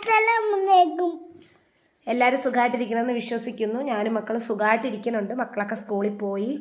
അസ്സലാമലൈക്കും എല്ലാവരും സുഖമായിട്ടിരിക്കണമെന്ന് വിശ്വസിക്കുന്നു. ഞാനും മക്കൾ സുഖമായിട്ടിരിക്കുന്നുണ്ട് മക്കളൊക്കെ സ്കൂളിൽ പോയി.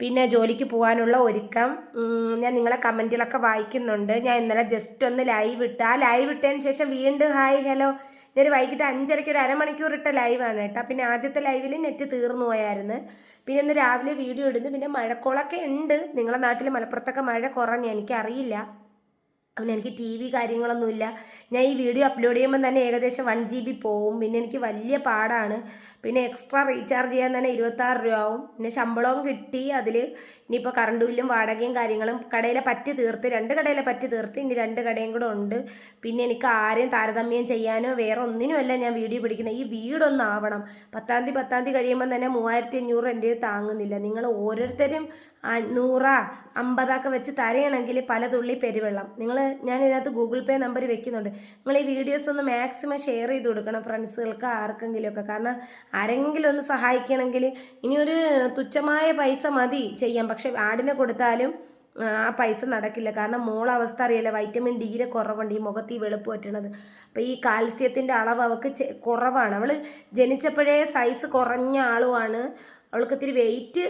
പിന്നെ ജോലിക്ക് പോകാനുള്ള ഒരുക്കം. ഞാൻ നിങ്ങളെ കമന്റുകളൊക്കെ വായിക്കുന്നുണ്ട്. ഞാൻ ഇന്നലെ ജസ്റ്റ് ഒന്ന് ലൈവ് ഇട്ട്. ആ ലൈവ് ഇട്ടതിന് ശേഷം വീണ്ടും ഹായ് ഹലോ ഞാൻ വൈകിട്ട് അഞ്ചരയ്ക്ക് ഒരു അരമണിക്കൂർ ഇട്ട ലൈവാണ് കേട്ടോ. പിന്നെ ആദ്യത്തെ ലൈവിൽ നെറ്റ് തീർന്നു പോയായിരുന്നു. പിന്നെ ഇന്ന് രാവിലെ വീഡിയോ ഇടുന്നു. പിന്നെ മഴക്കോളൊക്കെ ഉണ്ട്. നിങ്ങളുടെ നാട്ടിൽ മലപ്പുറത്തൊക്കെ മഴ കുറഞ്ഞു. എനിക്കറിയില്ല. പിന്നെ എനിക്ക് ടി വി കാര്യങ്ങളൊന്നുമില്ല. ഞാൻ ഈ വീഡിയോ അപ്ലോഡ് ചെയ്യുമ്പോൾ തന്നെ ഏകദേശം വൺ ജി ബി പോവും. പിന്നെ എനിക്ക് വലിയ പാടാണ്. പിന്നെ എക്സ്ട്രാ റീചാർജ് ചെയ്യാൻ തന്നെ ഇരുപത്താറ് രൂപ ആവും. പിന്നെ ശമ്പളവും കിട്ടി അതിൽ ഇനിയിപ്പോൾ കറണ്ട് ബില്ലും വാടകയും കാര്യങ്ങളും കടയിലെ പറ്റി തീർത്ത് രണ്ട് കടയിലെ പറ്റി തീർത്ത് ഇനി രണ്ട് കടയും കൂടെ ഉണ്ട്. പിന്നെ എനിക്ക് ആരെയും താരതമ്യം ചെയ്യാനോ വേറെ ഒന്നിനുമല്ല ഞാൻ വീഡിയോ പിടിക്കുന്നത്. ഈ വീടൊന്നും ആവണം. പത്താം തീയതി പത്താം തീയതി കഴിയുമ്പോൾ തന്നെ മൂവായിരത്തി അഞ്ഞൂറ് എന്റെ താങ്ങുന്നില്ല. നിങ്ങൾ ഓരോരുത്തരും നൂറാ അമ്പതാക്കെ വെച്ച് തരയണമെങ്കിൽ പല തുള്ളി പെരുവെള്ളം. നിങ്ങൾ ഞാൻ ഇതിനകത്ത് ഗൂഗിൾ പേ നമ്പർ വെക്കുന്നുണ്ട്. നിങ്ങൾ ഈ വീഡിയോസ് ഒന്ന് മാക്സിമം ഷെയർ ചെയ്ത് കൊടുക്കണം ഫ്രണ്ട്സുകൾക്ക് ആർക്കെങ്കിലുമൊക്കെ. കാരണം ആരെങ്കിലും ഒന്ന് സഹായിക്കണമെങ്കിൽ ഇനിയൊരു തുച്ഛമായ പൈസ മതി ചെയ്യാം പക്ഷെ ആടിനെ കൊടുത്താലും ആ, പൈസ നടക്കില്ല. കാരണം മോൾ അവസ്ഥ അറിയില്ല വൈറ്റമിൻ ഡിയുടെ കുറവുണ്ട് ഈ മുഖത്ത് ഈ വെളുപ്പ് പറ്റണത്. അപ്പോൾ ഈ കാൽസ്യത്തിന്റെ അളവ് അവൾക്ക് കുറവാണ്. അവൾ ജനിച്ചപ്പോഴേ സൈസ് കുറഞ്ഞ ആളുമാണ് അവൾക്ക് ഇത്തിരി വെയിറ്റ്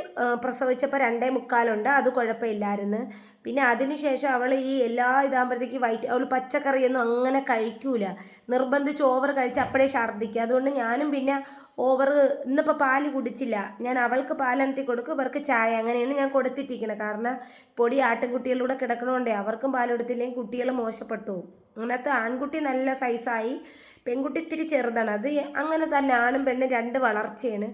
പ്രസവിച്ചപ്പോൾ രണ്ടേ മുക്കാലുണ്ട്. അത് കുഴപ്പമില്ലായിരുന്നു. പിന്നെ അതിനുശേഷം അവൾ ഈ എല്ലാ ഇതാകുമ്പോഴത്തേക്ക് വൈറ്റ് അവൾ പച്ചക്കറിയൊന്നും അങ്ങനെ കഴിക്കൂല. നിർബന്ധിച്ച് ഓവർ കഴിച്ച് അപ്പോഴേ ഛർദ്ദിക്കുക അതുകൊണ്ട് ഞാനും പിന്നെ ഓവർ ഇന്നിപ്പോൾ പാൽ കുടിച്ചില്ല. ഞാൻ അവൾക്ക് പാലനത്തി കൊടുക്കും ഇവർക്ക് ചായ. അങ്ങനെയാണ് ഞാൻ കൊടുത്തിട്ടിരിക്കുന്നത് കാരണം പൊടി ആട്ടിൻകുട്ടികളിലൂടെ കിടക്കണോണ്ടേ അവർക്കും പാൽ കൊടുത്തില്ലെങ്കിൽ കുട്ടികൾ മോശപ്പെട്ടു അങ്ങനത്തെ ആൺകുട്ടി നല്ല സൈസായി പെൺകുട്ടി ഇത്തിരി ചെറുതാണ്. അത് അങ്ങനെ തന്നെ ആണും പെണ്ണും രണ്ട് വളർച്ചയാണ്.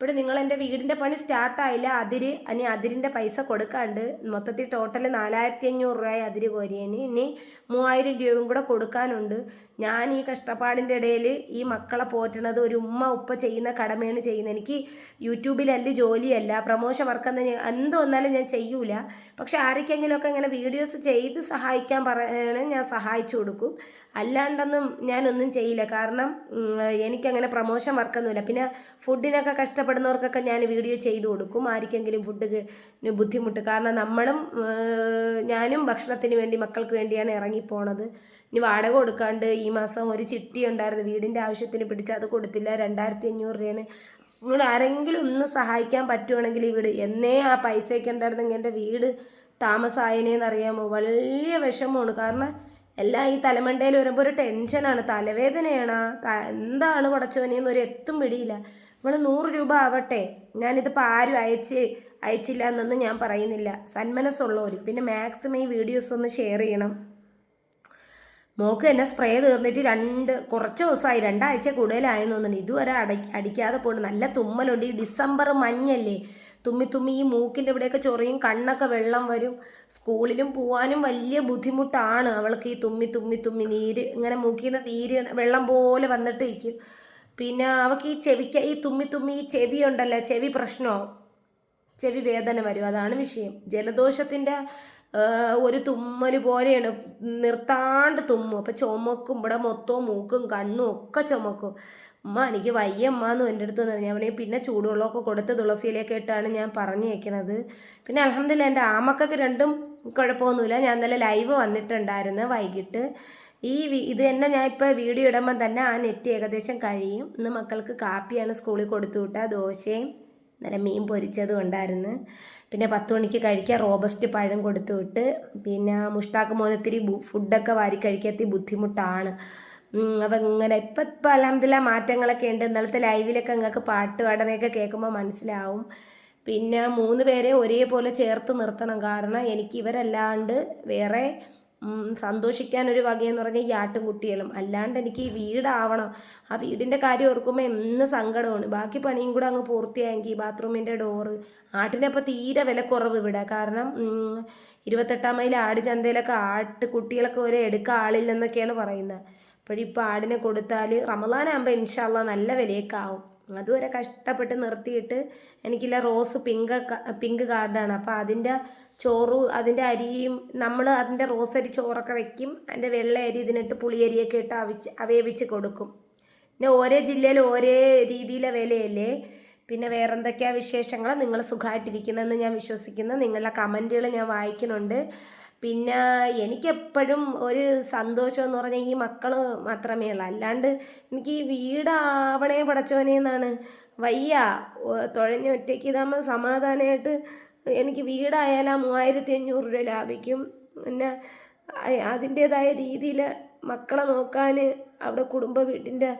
ഇപ്പോൾ നിങ്ങൾ എന്റെ വീടിന്റെ പണി സ്റ്റാർട്ടായില്ല അതിര് ഇനി അതിരിന്റെ പൈസ കൊടുക്കാണ്ട് മൊത്തത്തിൽ ടോട്ടൽ നാലായിരത്തി അഞ്ഞൂറ് രൂപയായി അതിര് കോരിയേന്. ഇനി മൂവായിരം രൂപയും കൂടെ കൊടുക്കാനുണ്ട്. ഞാൻ ഈ കഷ്ടപ്പാടിന്റെ ഇടയിൽ ഈ മക്കളെ പോറ്റണത് ഒരു ഉമ്മ ഉപ്പ ചെയ്യുന്ന കടമയാണ് ചെയ്യുന്നത്. എനിക്ക് യൂട്യൂബിലല്ല ജോലിയല്ല പ്രമോഷൻ വർക്കെന്ന് എന്ത് വന്നാലും ഞാൻ ചെയ്യൂല. പക്ഷെ ആരൊക്കെങ്കിലുമൊക്കെ ഇങ്ങനെ വീഡിയോസ് ചെയ്ത് സഹായിക്കാൻ പറയണേ ഞാൻ സഹായിച്ചു കൊടുക്കും. അല്ലാണ്ടൊന്നും ഞാനൊന്നും ചെയ്യില്ല. കാരണം എനിക്കങ്ങനെ പ്രമോഷൻ വർക്കൊന്നുമില്ല പിന്നെ ഫുഡിനൊക്കെ കഷ്ടപ്പെടുന്നവർക്കൊക്കെ ഞാൻ വീഡിയോ ചെയ്തു കൊടുക്കും. ആർക്കെങ്കിലും ഫുഡ് ബുദ്ധിമുട്ട്. കാരണം നമ്മളും ഞാനും ഭക്ഷണത്തിന് വേണ്ടി മക്കൾക്ക് വേണ്ടിയാണ് ഇറങ്ങിപ്പോണത്. ഇനി വാടക കൊടുക്കാണ്ട് ഈ മാസം ഒരു ചിട്ടി ഉണ്ടായിരുന്നു. വീടിന്റെ ആവശ്യത്തിന് പിടിച്ച് അത് കൊടുത്തില്ല. രണ്ടായിരത്തി അഞ്ഞൂറ് രൂപയാണ്. നിങ്ങൾ ആരെങ്കിലും ഒന്ന് സഹായിക്കാൻ പറ്റുവാണെങ്കിൽ ഈ വീട് എന്നേ ആ പൈസയൊക്കെ ഉണ്ടായിരുന്നെങ്കിൽ എന്റെ വീട് താമസമായനേന്ന് അറിയാമോ വലിയ വിഷമമാണ്. കാരണം എല്ലാം ഈ തലമണ്ടയിൽ വരുമ്പോൾ ഒരു ടെൻഷനാണ് തലവേദനയാണ്. എന്താണ് പടച്ചോനെന്ന് ഒരു എത്തും പിടിയില്ല. നമ്മൾ നൂറ് രൂപ ആവട്ടെ. ഞാനിതിപ്പോൾ ആരും അയച്ച് അയച്ചില്ല എന്നൊന്നും ഞാൻ പറയുന്നില്ല. സന്മനസ്സുള്ളവർ പിന്നെ മാക്സിമം ഈ വീഡിയോസ് ഒന്ന് ഷെയർ ചെയ്യണം. മോക്ക് എന്നെ സ്പ്രേ തീർന്നിട്ട് രണ്ട് കുറച്ച് ദിവസമായി രണ്ടാഴ്ച കൂടുതലായെന്ന് തോന്നുന്നുണ്ട് ഇതുവരെ അട അടിക്കാതെ പോണ്. നല്ല തുമ്മലുണ്ട്. ഈ ഡിസംബർ മഞ്ഞല്ലേ? തുമ്മി തുമ്മി ഈ മൂക്കിന്റെ ഇവിടെയൊക്കെ ചൊറിയും കണ്ണൊക്കെ വെള്ളം വരും. സ്കൂളിലും പോകാനും വലിയ ബുദ്ധിമുട്ടാണ് അവൾക്ക് ഈ തുമ്മി തുമ്മി തുമ്മി നീര്. ഇങ്ങനെ മൂക്കിൽ നിന്ന് നീര് വെള്ളം പോലെ വന്നിട്ട് ഇരിക്കും പിന്നെ അവൾക്ക് ഈ ചെവിക്ക ഈ തുമ്മി തുമ്മി ഈ ചെവി ഉണ്ടല്ലോ ചെവി പ്രശ്നമാവും ചെവി വേദന വരും അതാണ് വിഷയം. ജലദോഷത്തിന്റെ ഒരു തുമ്മൽ പോലെയാണ്. നിർത്താണ്ട് തുമ്മും. അപ്പം ചുമക്കും ഇവിടെ മൊത്തവും മൂക്കും കണ്ണും ഒക്കെ ചുമക്കും. ഉമ്മ എനിക്ക് വയ്യ എന്ന് എന്റെ അടുത്ത് പറഞ്ഞു പറയും പിന്നെ ചൂടുവെള്ളമൊക്കെ കൊടുത്ത് തുളസിയിലേക്ക് ഇട്ടാണ് ഞാൻ പറഞ്ഞു വയ്ക്കണത് പിന്നെ അലഹമില്ല എന്റെ ആമക്കൊക്കെ രണ്ടും കുഴപ്പമൊന്നുമില്ല. ഞാൻ നല്ല ലൈവ് വന്നിട്ടുണ്ടായിരുന്നു വൈകിട്ട്. ഈ ഇത് തന്നെ ഞാൻ ഇപ്പോൾ വീഡിയോ ഇടുമ്പം തന്നെ ആ നെറ്റ് ഏകദേശം കഴിയും. ഇന്ന് മക്കൾക്ക് കാപ്പിയാണ് സ്കൂളിൽ കൊടുത്തു വിട്ട ദോശയും നല്ല മീൻ പൊരിച്ചതും ഉണ്ടായിരുന്നു. പിന്നെ പത്ത് മണിക്ക് കഴിക്കാൻ റോബസ്റ്റ് പഴം കൊടുത്തു വിട്ട് പിന്നെ മുഷ്താക്ക് മോനത്തിരി ഫുഡൊക്കെ വാരി കഴിക്കാത്തി ബുദ്ധിമുട്ടാണ്. അപ്പം ഇങ്ങനെ ഇപ്പം ഇപ്പം അലഹമില്ല മാറ്റങ്ങളൊക്കെ ഉണ്ട്. ഇന്നലത്തെ ലൈവിലൊക്കെ നിങ്ങൾക്ക് പാട്ട് പാടനയൊക്കെ കേൾക്കുമ്പോൾ മനസ്സിലാവും. പിന്നെ മൂന്ന് പേരെ ഒരേപോലെ ചേർത്ത് നിർത്തണം. കാരണം എനിക്ക് ഇവരല്ലാണ്ട് വേറെ സന്തോഷിക്കാൻ ഒരു വകയെന്ന് പറഞ്ഞാൽ ഈ ആട്ടുംകുട്ടികളും. അല്ലാണ്ട് എനിക്ക് ഈ വീടാവണം. ആ വീടിന്റെ കാര്യം ഓർക്കുമ്പോൾ എന്ന് സങ്കടമാണ്. ബാക്കി പണിയും കൂടെ അങ്ങ് പൂർത്തിയായെങ്കിൽ ബാത്റൂമിന്റെ ഡോറ് ആട്ടിനപ്പോൾ തീരെ വിലക്കുറവ് ഇവിടെ. കാരണം ഇരുപത്തെട്ടാം മൈൽ ആട് ചന്തയിലൊക്കെ ആട്ട് കുട്ടികളൊക്കെ ഒരേ എടുക്കുക ആളില്ലെന്നൊക്കെയാണ് പറയുന്നത്. അപ്പോഴിപ്പോൾ ആടിനെ കൊടുത്താൽ റമദാനാകുമ്പോൾ ഇൻഷാല്ല നല്ല വിലയൊക്കെ ആവും. അതുവരെ കഷ്ടപ്പെട്ട് നിർത്തിയിട്ട് എനിക്കില്ല റോസ് പിങ്ക് പിങ്ക് കാർഡാണ്. അപ്പോൾ അതിന്റെ ചോറ് അതിന്റെ അരിയും നമ്മൾ അതിന്റെ റോസ് അരി ചോറൊക്കെ വെക്കും. അതിന്റെ വെള്ള അരി ഇതിനിട്ട് പുളിയരിയൊക്കെ ഇട്ട് അവിച്ച് അവേവിച്ച് കൊടുക്കും. പിന്നെ ഓരോ ജില്ലയിൽ ഓരോ രീതിയിലെ വിലയല്ലേ? പിന്നെ വേറെ എന്തൊക്കെയാണ് വിശേഷങ്ങൾ നിങ്ങൾ സുഖമായിട്ടിരിക്കണമെന്ന് ഞാൻ വിശ്വസിക്കുന്നു. നിങ്ങളുടെ കമന്റുകൾ ഞാൻ വായിക്കുന്നുണ്ട്. പിന്നെ എനിക്കെപ്പോഴും ഒരു സന്തോഷം എന്ന് പറഞ്ഞാൽ ഈ മക്കൾ മാത്രമേ ഉള്ളൂ. അല്ലാണ്ട് എനിക്ക് ഈ വീടാവണേ പടച്ചവനേ എന്നാണ് വയ്യ. തുഴഞ്ഞ ഒറ്റയ്ക്ക് ഇതാകുമ്പോൾ സമാധാനമായിട്ട് എനിക്ക് വീടായാലും മൂവായിരത്തി അഞ്ഞൂറ് രൂപ ലാഭിക്കും. പിന്നെ അതിന്റെതായ രീതിയിൽ മക്കളെ നോക്കാൻ അവിടെ കുടുംബ വീട്ടിന്റെ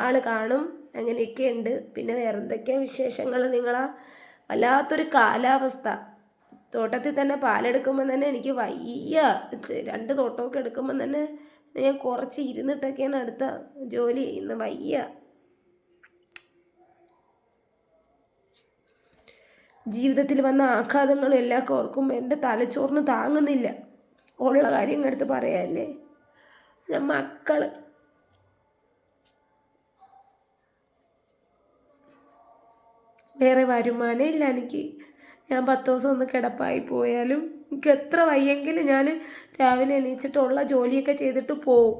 ആൾ കാണും. അങ്ങനെയൊക്കെ ഉണ്ട് പിന്നെ വേറെ എന്തൊക്കെയാണ് വിശേഷങ്ങൾ നിങ്ങളാ? വല്ലാത്തൊരു കാലാവസ്ഥ. തോട്ടത്തിൽ തന്നെ പാലെടുക്കുമ്പോൾ തന്നെ എനിക്ക് വയ്യ. രണ്ട് തോട്ടമൊക്കെ എടുക്കുമ്പോൾ തന്നെ ഞാൻ കുറച്ച് ഇരുന്നിട്ടൊക്കെയാണ് അടുത്ത ജോലി ചെയ്യുന്നത്. വയ്യ. ജീവിതത്തിൽ വന്ന ആഘാതങ്ങളും എല്ലാം ഓർക്കുമ്പോൾ എന്റെ തലച്ചോറിന് താങ്ങുന്നില്ല. ഉള്ള കാര്യങ്ങൾ എടുത്ത് പറയാല്ലേ? ഞാൻ മക്കൾ. വേറെ വരുമാനം ഇല്ല എനിക്ക്. ഞാൻ പത്ത് ദിവസം ഒന്ന് കിടപ്പായി പോയാലും എനിക്ക് എത്ര വയ്യെങ്കിലും ഞാൻ രാവിലെ എണീച്ചിട്ടുള്ള ജോലിയൊക്കെ ചെയ്തിട്ട് പോവും.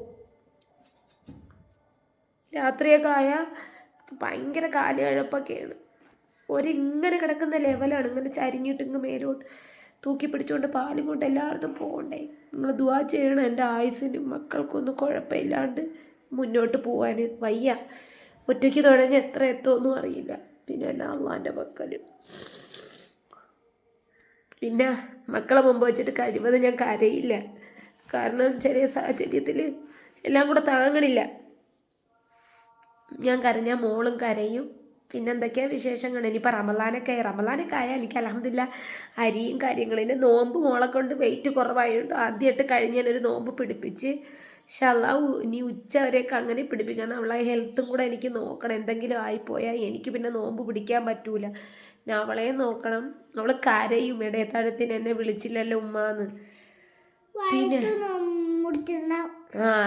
രാത്രിയൊക്കെ ആയാൽ ഭയങ്കര കാലുകഴപ്പൊക്കെയാണ് ഒരിങ്ങനെ കിടക്കുന്ന ലെവലാണ് ഇങ്ങനെ ചരിഞ്ഞിട്ട് ഇങ്ങ് മേലോട്ട് തൂക്കി പിടിച്ചുകൊണ്ട് പാലും കൊണ്ട് എല്ലായിടത്തും പോകണ്ടേ. നിങ്ങൾ ദുവാ ചെയ്യണം. എന്റെ ആയുസിനും മക്കൾക്കൊന്നും കുഴപ്പമില്ലാണ്ട് മുന്നോട്ട് പോകാൻ വയ്യ. ഒറ്റയ്ക്ക് തുഴഞ്ഞ് എത്ര എത്തുമെന്നും അറിയില്ല. പിന്നെ എല്ലാം അള്ളാന്റെ മക്കളും പിന്നെ മക്കളെ മുമ്പ് വെച്ചിട്ട് കഴിവത് ഞാൻ കരയില്ല. കാരണം ചെറിയ സാഹചര്യത്തിൽ എല്ലാം കൂടെ താങ്ങണില്ല. ഞാൻ കരഞ്ഞാൽ മോളും കരയും. പിന്നെ എന്തൊക്കെയാണ് വിശേഷങ്ങൾ ഇനിയിപ്പോൾ റമലാനൊക്കെ റമലാനൊക്കെ ആയാൽ എനിക്ക് അലഹമില്ല അരിയും കാര്യങ്ങളും. പിന്നെ നോമ്പ് മോളെ കൊണ്ട് വെയിറ്റ് കുറവായതുകൊണ്ട് ആദ്യമായിട്ട് കഴിഞ്ഞാലൊരു നോമ്പ് പിടിപ്പിച്ച് ഷല്ലാ ഇനി ഉച്ച വരെയൊക്കെ അങ്ങനെ പിടിപ്പിക്കണം. അവളെ ഹെൽത്തും കൂടെ എനിക്ക് നോക്കണം. എന്തെങ്കിലും ആയിപ്പോയാൽ എനിക്ക് പിന്നെ നോമ്പ് പിടിക്കാൻ പറ്റൂല. ഞാൻ അവളെ നോക്കണം. അവൾ കരയും. ഇടയത്താഴത്തിന് എന്നെ വിളിച്ചില്ലല്ലോ ഉമ്മാന്ന്. പിന്നെ?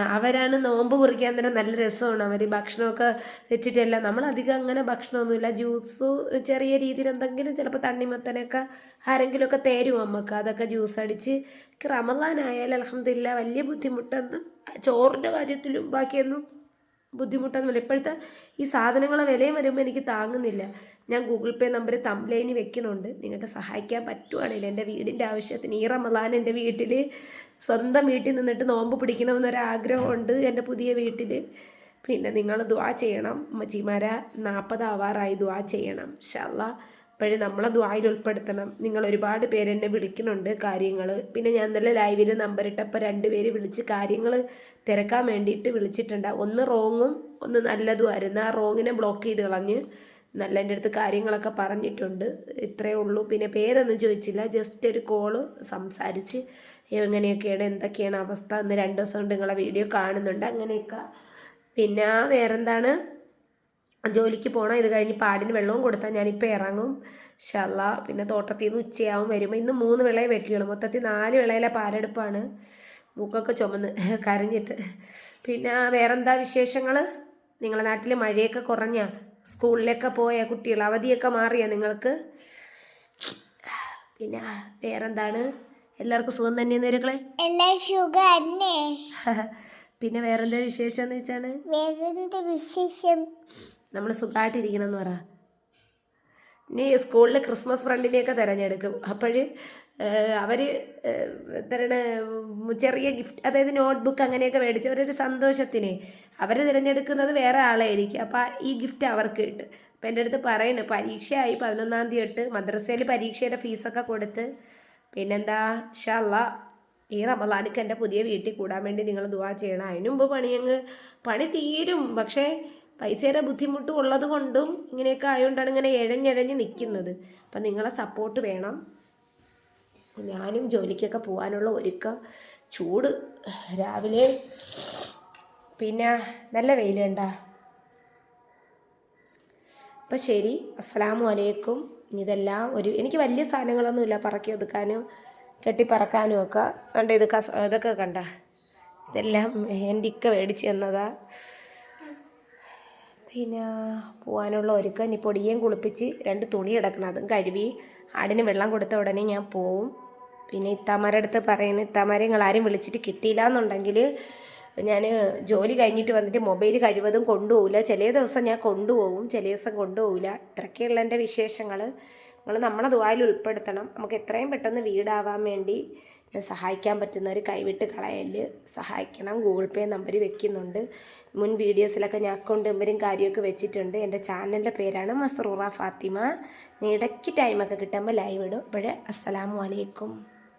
അവരാണ് നോമ്പ് കുറിക്കാൻ തന്നെ നല്ല രസമാണ്. അവർ ഭക്ഷണമൊക്കെ വെച്ചിട്ടല്ല. നമ്മൾ അധികം അങ്ങനെ ഭക്ഷണമൊന്നുമില്ല. ജ്യൂസ് ചെറിയ രീതിയിൽ എന്തെങ്കിലും ചിലപ്പോൾ തണ്ണിമത്തനൊക്കെ ആരെങ്കിലുമൊക്കെ തരും അമ്മയ്ക്ക്. അതൊക്കെ ജ്യൂസ് അടിച്ച്. റമലാനായാലും അലഹമില്ല വലിയ ബുദ്ധിമുട്ടൊന്നും ചോറിന്റെ കാര്യത്തിലും ബാക്കിയൊന്നും ബുദ്ധിമുട്ടൊന്നുമില്ല ഇപ്പോഴത്തെ ഈ സാധനങ്ങളെ വിലയും വരുമ്പോൾ എനിക്ക് താങ്ങുന്നില്ല. ഞാൻ ഗൂഗിൾ പേ നമ്പർ തംപ്ലൈനി വെക്കുന്നുണ്ട്. നിങ്ങൾക്ക് സഹായിക്കാൻ പറ്റുവാണെങ്കിൽ എന്റെ വീടിന്റെ ആവശ്യത്തിന്. ഈ റമദാൻ എന്റെ വീട്ടിൽ സ്വന്തം വീട്ടിൽ നിന്നിട്ട് നോമ്പ് പിടിക്കണമെന്നൊരാഗ്രഹമുണ്ട് എന്റെ പുതിയ വീട്ടിൽ പിന്നെ നിങ്ങൾ ദുവാ ചെയ്യണം. മച്ചിമാര നാൽപ്പതാവാറായി ദുവാ ചെയ്യണം. ഷല്ല അപ്പോഴും നമ്മളെ ദ്വായിൽ ഉൾപ്പെടുത്തണം. നിങ്ങൾ ഒരുപാട് പേര് എന്നെ വിളിക്കുന്നുണ്ട് കാര്യങ്ങൾ പിന്നെ ഞാൻ നല്ല ലൈവിൽ നമ്പർ ഇട്ടപ്പോൾ രണ്ട് പേര് വിളിച്ച് കാര്യങ്ങൾ തിരക്കാൻ വേണ്ടിയിട്ട് വിളിച്ചിട്ടുണ്ട്. ഒന്ന് റോങ്ങും ഒന്ന് നല്ലതുമായിരുന്നു ആ റോങ്ങിനെ ബ്ലോക്ക് ചെയ്ത് കളഞ്ഞ് നല്ല എന്റെ അടുത്ത് കാര്യങ്ങളൊക്കെ പറഞ്ഞിട്ടുണ്ട്. ഇത്രയേ ഉള്ളൂ. പിന്നെ പേരൊന്നും ചോദിച്ചില്ല. ജസ്റ്റ് ഒരു കോൾ സംസാരിച്ച് എങ്ങനെയൊക്കെയാണ് എന്തൊക്കെയാണ് അവസ്ഥ എന്ന് രണ്ട് ദിവസം കൊണ്ട് നിങ്ങളെ വീഡിയോ കാണുന്നുണ്ട്. അങ്ങനെയൊക്കെ. പിന്നെ വേറെന്താണ്? ജോലിക്ക് പോകണം ഇത് കഴിഞ്ഞ് പാടിന് വെള്ളവും കൊടുത്താൽ ഞാനിപ്പോൾ ഇറങ്ങും. ഷല്ല പിന്നെ തോട്ടത്തിൽ നിന്ന് ഉച്ചയാവും വരുമ്പോൾ ഇന്ന് മൂന്ന് വിളയെ വെട്ടിയുള്ളൂ. മൊത്തത്തിൽ നാല് വിളയിലെ പാലെടുപ്പാണ്. മൂക്കൊക്കെ ചുമന്ന് കരഞ്ഞിട്ട്. പിന്നെ വേറെന്താ വിശേഷങ്ങൾ നിങ്ങളെ നാട്ടിൽ മഴയൊക്കെ കുറഞ്ഞ? സ്കൂളിലൊക്കെ പോയ കുട്ടികൾ അവധിയൊക്കെ മാറിയാ നിങ്ങൾക്ക്? പിന്നെ വേറെന്താണ്? എല്ലാവർക്കും സുഖം തന്നെയെന്ന് വരക്കളെ പിന്നെ വേറെന്താ വിശേഷം എന്ന് വെച്ചാണ്? വേറെന്ത് വിശേഷം? നമ്മൾ സുഖമായിട്ടിരിക്കണം എന്ന് പറ. നീ സ്കൂളിൽ ക്രിസ്മസ് ഫ്രണ്ടിനെയൊക്കെ തിരഞ്ഞെടുക്കും. അപ്പോൾ അവർ എന്താണ് ചെറിയ ഗിഫ്റ്റ് അതായത് നോട്ട്ബുക്ക് അങ്ങനെയൊക്കെ മേടിച്ച് അവരൊരു സന്തോഷത്തിന് അവർ തിരഞ്ഞെടുക്കുന്നത് വേറെ ആളായിരിക്കും. അപ്പോൾ ഈ ഗിഫ്റ്റ് അവർക്ക് കിട്ടും. അപ്പം എന്റെ അടുത്ത് പറയുന്നു പരീക്ഷയായി പതിനൊന്നാം തീയതി തൊട്ട് മദ്രസയിൽ പരീക്ഷയുടെ ഫീസൊക്കെ കൊടുത്ത് പിന്നെന്താ ഷല്ല ഈ റമലാനിക്ക് എന്റെ പുതിയ വീട്ടിൽ കൂടാൻ വേണ്ടി നിങ്ങൾ ദുവാ ചെയ്യണം. അതിനു മുമ്പ് പണിയങ്ങ് പണി തീരും. പക്ഷേ പൈസയുടെ ബുദ്ധിമുട്ടും ഉള്ളത് കൊണ്ടും ഇങ്ങനെയൊക്കെ ആയതുകൊണ്ടാണ് ഇങ്ങനെ എഴഞ്ഞഴഞ്ഞ് നിൽക്കുന്നത് അപ്പം നിങ്ങളെ സപ്പോർട്ട് വേണം. ഞാനും ജോലിക്കൊക്കെ പോകാനുള്ള ഒരുക്ക. ചൂട്. രാവിലെ പിന്നെ നല്ല വെയിലുണ്ട. അപ്പം ശരി. അസ്സലാമു അലൈക്കും. ഇതെല്ലാം ഒരു എനിക്ക് വലിയ സാധനങ്ങളൊന്നുമില്ല പറക്കി ഒതുക്കാനും കെട്ടിപ്പറക്കാനും ഒക്കെ. കണ്ട ഇത് ഇതൊക്കെ കണ്ട. ഇതെല്ലാം എന്റെ ഇക്ക മേടിച്ച് തന്നതാ. പിന്നെ പോകാനുള്ള ഒരുക്കം. ഇനി പൊടിയേം കുളിപ്പിച്ച് രണ്ട് തുണി കിടക്കണം അതും കഴുകി ആടിന് വെള്ളം കൊടുത്ത ഉടനെ ഞാൻ പോവും. പിന്നെ ഇത്താമാരുടെ അടുത്ത് പറയുന്നത് ഇത്താമാരെ നിങ്ങൾ ആരും വിളിച്ചിട്ട് കിട്ടിയില്ല എന്നുണ്ടെങ്കിൽ ഞാൻ ജോലി കഴിഞ്ഞിട്ട് വന്നിട്ട് മൊബൈൽ കഴിവതും കൊണ്ടുപോകില്ല ചില ദിവസം ഞാൻ കൊണ്ടുപോകും ചില ദിവസം കൊണ്ടുപോകില്ല ഇത്രയൊക്കെയുള്ള എന്റെ വിശേഷങ്ങൾ നിങ്ങൾ നമ്മളെ ദുബായിൽ ഉൾപ്പെടുത്തണം. നമുക്ക് എത്രയും പെട്ടെന്ന് വീടാവാൻ വേണ്ടി സഹായിക്കാൻ പറ്റുന്നവർ കൈവിട്ട് കളയൽ സഹായിക്കണം ഗൂഗിൾ പേ നമ്പർ വെക്കുന്നുണ്ട്. മുൻ വീഡിയോസിലൊക്കെ ഞാൻ അക്കൗണ്ട് നമ്പരും കാര്യമൊക്കെ വെച്ചിട്ടുണ്ട്. എന്റെ ചാനലിന്റെ പേരാണ് മസ്റൂറ ഫാത്തിമ. ഇടയ്ക്ക് ടൈമൊക്കെ കിട്ടുമ്പോൾ ലൈവ് ഇടും. അപ്പോഴേ അസ്സലാമു അലൈക്കും.